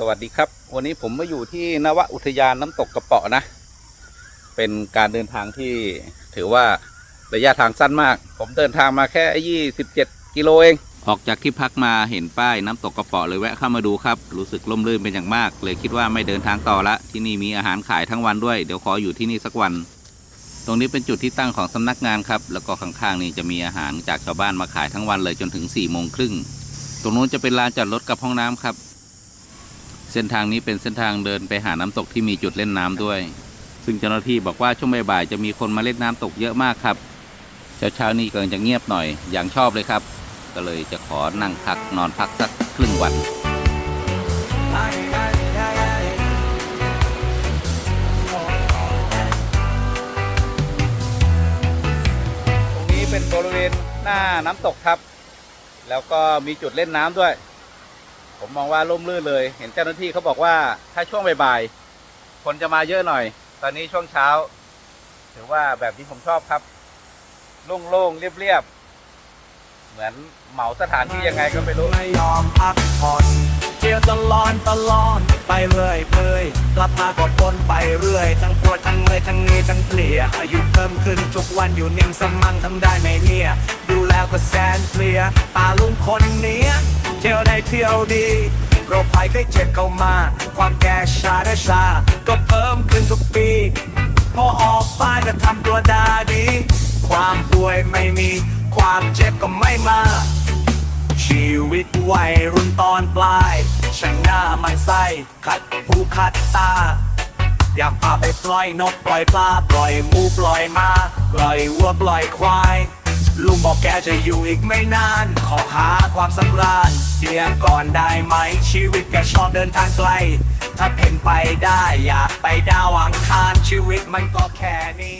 สวัสดีครับ วันนี้ผมมาอยู่ที่นวอุทยานน้ำตกกระเปาะนะ เป็นการเดินทางที่ถือว่าระยะทางสั้นมาก ผมเดินทางมาแค่27กิโลเอง ออกจากที่พักมาเห็นป้ายน้ำตกกระเปาะเลยแวะเข้ามาดูครับ รู้สึกล่มลื่นเป็นอย่างมาก เลยคิดว่าไม่เดินทางต่อละ ที่นี่มีอาหารขายทั้งวันด้วย เดี๋ยวขออยู่ที่นี่สักวัน ตรงนี้เป็นจุดที่ตั้งของสำนักงานครับ แล้วก็ข้างๆนี่จะมีอาหารจากชาวบ้านมาขายทั้งวันเลยจนถึง4ี่โมงครึ่ง ตรงนู้นจะเป็นลานจอดรถกับห้องน้ำครับ เส้นทางนี้เป็นเส้นทางเดินไปหาน้ำตกที่มีจุดเล่นน้ำด้วย ซึ่งเจ้าหน้าที่บอกว่าช่วงบ่ายๆจะมีคนมาเล่นน้ำตกเยอะมากครับ เช้าๆนี้กำลังจะเงียบหน่อยอย่างชอบเลยครับ ก็เลยจะขอนั่งพักนอนพักสักครึ่งวันตรงนี้เป็นบริเวณหน้าน้ำตกครับ แล้วก็มีจุดเล่นน้ำด้วย ผมมองว่าร่มรื่นเลย เห็นเจ้าหน้าที่เขาบอกว่าถ้าช่วงบ่ายๆคนจะมาเยอะหน่อย ตอนนี้ช่วงเช้า ถือว่าแบบที่ผมชอบครับ โล่งๆ เรียบๆ เหมือนเหมาสถานที่ยังไงก็ไม่รู้ ไม่ยอมพักผ่อนเที่ยวตลอดตลอดไปเรื่อยเปื่อยกลับมาก็ปนไปเรื่อย ทั้งปวดทั้งเมื่อยทั้งเหนี้ทั้งเพลียอายุเพิ่มขึ้นทุกวันอยู่นิ่งสมั่งทำได้ไหมเนี่ย ดูแล้วก็แสนเพลียตาลุงคนเนี้ย เที่ยวได้เที่ยวดีโรคภัยไข้เจ็บเข้ามา ความแก่ชาได้ชา ก็เพิ่มขึ้นทุกปี พอออกบ้านก็ทำตัวดาดี ความป่วยไม่มี ความเจ็บก็ไม่มา ชีวิตวัยรุ่นตอนปลายช่างหน้ามันไส้ขัดหูขัดตา อยากพาไปปล่อยนกปล่อยปลาปล่อยมูปล่อยมา ปล่อยวัวปล่อยควาย ลุงบอกแกจะอยู่อีกไม่นาน ขอหาความสำราญเสียก่อนได้ไหมชีวิตแกชอบเดินทางไกล ถ้าเป็นไปได้อยากไปดาวอังคารชีวิตมันก็แค่นี้